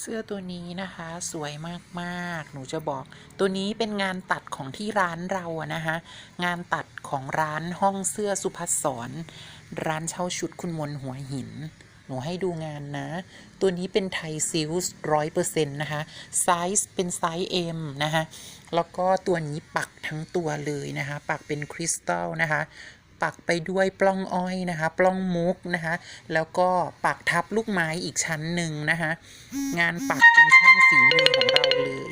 เสื้อตัวนี้นะคะสวยมากๆ หนูจะบอก ตัวนี้เป็นงานตัดของที่ร้านเราอะนะคะงานตัดของร้านห้องเสื้อสุภัสสรร้านเช่าชุดคุณมนหัวหิน หนูให้ดูงานนะ ตัวนี้เป็นไทยซิลส์ร้อยเปอร์เซ็นต์นะคะไซส์เป็นไซส์ M นะคะแล้วก็ตัวนี้ปักทั้งตัวเลยนะคะ ปักเป็นคริสตัลนะคะ ปักไปด้วยปล้องอ้อยนะคะ ปล้องมุกนะคะ แล้วก็ปักทับลูกไม้อีกชั้นหนึ่งนะคะ งานปักเป็นช่างฝีมือของเราเลย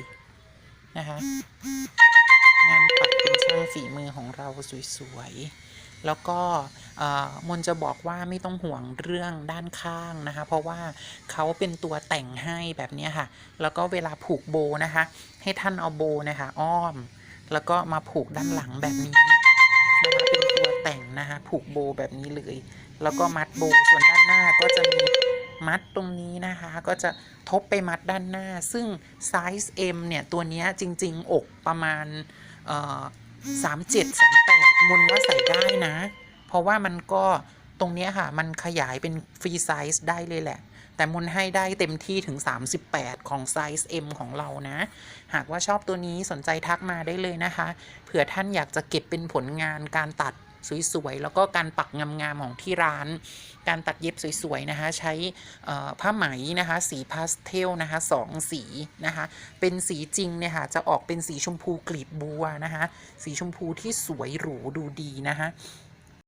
นะคะงานปักเป็นช่างฝีมือของเราสวยๆ แล้วก็เอ่อมนจะบอกว่าไม่ต้องห่วงเรื่องด้านข้างนะคะ เพราะว่าเขาเป็นตัวแต่งให้แบบนี้ค่ะ แล้วก็เวลาผูกโบนะคะ ให้ท่านเอาโบนะคะ อ้อม แล้วก็มาผูกด้านหลังแบบนี้ นะคะผูกโบแบบนี้เลย แล้วก็มัดโบส่วนด้านหน้าก็จะมีมัดตรงนี้นะคะก็จะทบไปมัดด้านหน้า ซึ่งไซส์ M เนี่ย ตัวนี้จริง ๆ อกประมาณสามเจ็ดสามแปดมนว่าใส่ได้นะ เพราะว่ามันก็ตรงนี้ค่ะ มันขยายเป็นฟรีไซส์ได้เลยแหละ แต่มนให้ได้เต็มที่ถึง 38 ของไซส์ M ของเรานะ หากว่าชอบตัวนี้สนใจทักมาได้เลยนะคะ เผื่อท่านอยากจะเก็บเป็นผลงานการตัด สวยๆ แล้วก็การปักงามๆของที่ร้าน การตัดเย็บสวยๆนะคะ ใช้ผ้าไหมนะคะ สีพาสเทลนะคะสองสีนะคะ เป็นสีจริงเนี่ยค่ะจะออกเป็นสีชมพูกลีบบัวนะคะ สีชมพูที่สวยหรูดูดีนะคะ